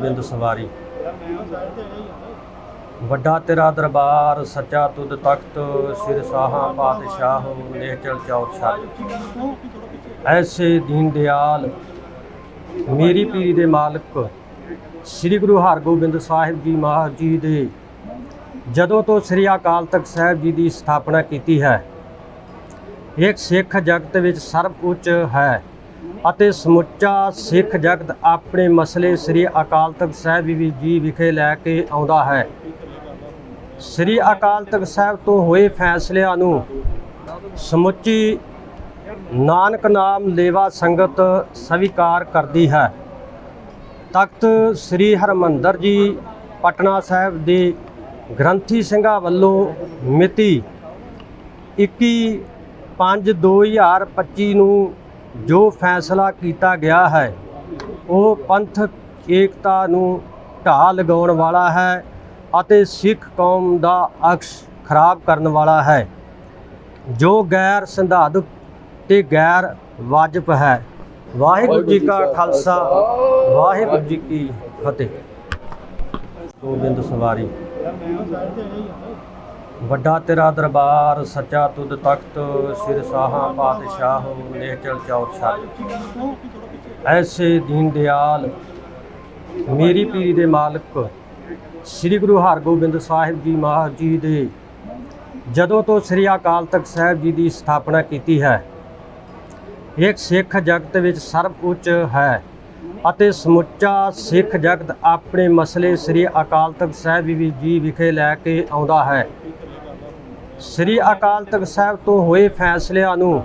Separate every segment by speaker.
Speaker 1: ਗੋਬਿੰਦ ਸਵਾਰੀ। ਵੱਡਾ ਤੇਰਾ ਦਰਬਾਰ, ਸੱਚਾ ਤੁਧ ਤਖਤ, ਸਿਰ ਸਾਹਾ ਪਾਤਸ਼ਾਹ ਨੇ ਚਲ ਚੌਰ ਐਸੇ ਦੀਨ ਦਿਆਲ, ਮੇਰੀ ਪੀਰੀ ਦੇ ਮਾਲਕ, ਸ੍ਰੀ ਗੁਰੂ ਹਰਗੋਬਿੰਦ ਸਾਹਿਬ ਜੀ ਮਹਾਰਾਜ ਜੀ ਦੇ, ਜਦੋਂ ਤੋਂ ਸ੍ਰੀ ਅਕਾਲ ਤਖਤ ਸਾਹਿਬ ਜੀ ਦੀ ਸਥਾਪਨਾ ਕੀਤੀ ਹੈ, ਇੱਕ ਸਿੱਖ ਜਗਤ ਵਿੱਚ ਸਰਬ ਉੱਚ ਹੈ। ਅਤੇ ਸਮੁੱਚਾ ਸਿੱਖ ਜਗਤ ਆਪਣੇ ਮਸਲੇ ਸ੍ਰੀ ਅਕਾਲ ਤਖਤ ਸਾਹਿਬ ਜੀ ਵਿਖੇ ਲੈ ਕੇ ਆਉਂਦਾ ਹੈ। ਸ੍ਰੀ ਅਕਾਲ ਤਖਤ ਸਾਹਿਬ ਤੋਂ ਹੋਏ ਫੈਸਲਿਆਂ ਨੂੰ ਸਮੁੱਚੀ ਨਾਨਕ ਨਾਮ ਲੇਵਾ ਸੰਗਤ ਸਵੀਕਾਰ ਕਰਦੀ ਹੈ। ਤਖਤ ਸ੍ਰੀ ਹਰਮੰਦਰ ਜੀ ਪਟਨਾ ਸਾਹਿਬ ਦੇ ਗ੍ਰੰਥੀ ਸਿੰਘਾਂ ਵੱਲੋਂ ਮਿਤੀ 21 5 2025 ਨੂੰ ਜੋ ਫੈਸਲਾ ਕੀਤਾ ਗਿਆ ਹੈ, ਉਹ ਪੰਥਕ ਏਕਤਾ ਨੂੰ ਢਾਹ ਲਗਾਉਣ ਵਾਲਾ ਹੈ ਅਤੇ ਸਿੱਖ ਕੌਮ ਦਾ ਅਕਸ਼ ਖਰਾਬ ਕਰਨ ਵਾਲਾ ਹੈ। ਜੋ ਗੈਰ ਸੰਧਾਦਕ ਤੇ ਗੈਰ ਵਾਜਬ ਹੈ। ਵਾਹਿਗੁਰੂ ਜੀ ਕਾ ਖਾਲਸਾ, ਵਾਹਿਗੁਰੂ ਜੀ ਕੀ ਫਤਿਹ। ਗੋਬਿੰਦ ਸਵਾਰੀ। ਵੱਡਾ ਤੇਰਾ ਦਰਬਾਰ, ਸੱਚਾ ਤੁਧ ਤਖਤ, ਸਿਰ ਸਾਹਾ ਪਾਤਸ਼ਾਹ ਨੇ ਚਲ ਚੌਰ ਛੱਡ ਐਸੇ ਦੀਨ ਦਿਆਲ, ਮੇਰੀ ਪੀਰੀ ਦੇ ਮਾਲਕ, ਸ੍ਰੀ ਗੁਰੂ ਹਰਗੋਬਿੰਦ ਸਾਹਿਬ ਜੀ ਮਹਾਰਾਜ ਜੀ ਦੇ, ਜਦੋਂ ਤੋਂ ਸ੍ਰੀ ਅਕਾਲ ਤਖਤ ਸਾਹਿਬ ਜੀ ਦੀ ਸਥਾਪਨਾ ਕੀਤੀ ਹੈ, ਇੱਕ ਸਿੱਖ ਜਗਤ ਵਿੱਚ ਸਰਬ ਉੱਚ ਹੈ ਅਤੇ ਸਮੁੱਚਾ ਸਿੱਖ ਜਗਤ ਆਪਣੇ ਮਸਲੇ ਸ੍ਰੀ ਅਕਾਲ ਤਖਤ ਸਾਹਿਬ ਜੀ ਵਿਖੇ ਲੈ ਕੇ ਆਉਂਦਾ ਹੈ। ਸ੍ਰੀ ਅਕਾਲ ਤਖਤ ਸਾਹਿਬ ਤੋਂ ਹੋਏ ਫੈਸਲਿਆਂ ਨੂੰ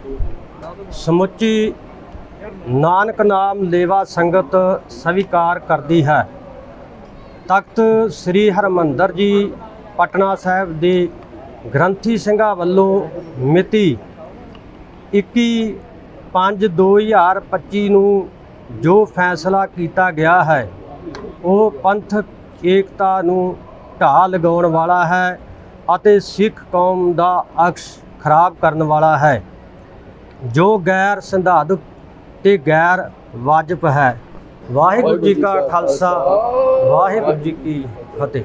Speaker 1: ਸਮੁੱਚੀ ਨਾਨਕ ਨਾਮ ਲੇਵਾ ਸੰਗਤ ਸਵੀਕਾਰ ਕਰਦੀ ਹੈ। ਤਖਤ ਸ੍ਰੀ ਹਰਮੰਦਰ ਜੀ ਪਟਨਾ ਸਾਹਿਬ ਦੇ ਗ੍ਰੰਥੀ ਸਿੰਘਾਂ ਵੱਲੋਂ ਮਿਤੀ 21 5 2025 ਨੂੰ ਜੋ ਫੈਸਲਾ ਕੀਤਾ ਗਿਆ ਹੈ, ਉਹ ਪੰਥ ਏਕਤਾ ਨੂੰ ਢਾਹ ਲਗਾਉਣ ਵਾਲਾ ਹੈ। ਅਤੇ ਸਿੱਖ ਕੌਮ ਦਾ ਅਕਸ਼ ਖਰਾਬ ਕਰਨ ਵਾਲਾ ਹੈ। ਜੋ ਗੈਰ ਸੰਧਾਦਕ ਤੇ ਗੈਰ ਵਾਜਬ ਹੈ। ਵਾਹਿਗੁਰੂ ਜੀ ਕਾ ਖਾਲਸਾ। ਵਾਹਿਗੁਰੂ ਜੀ ਕੀ ਫਤਿਹ।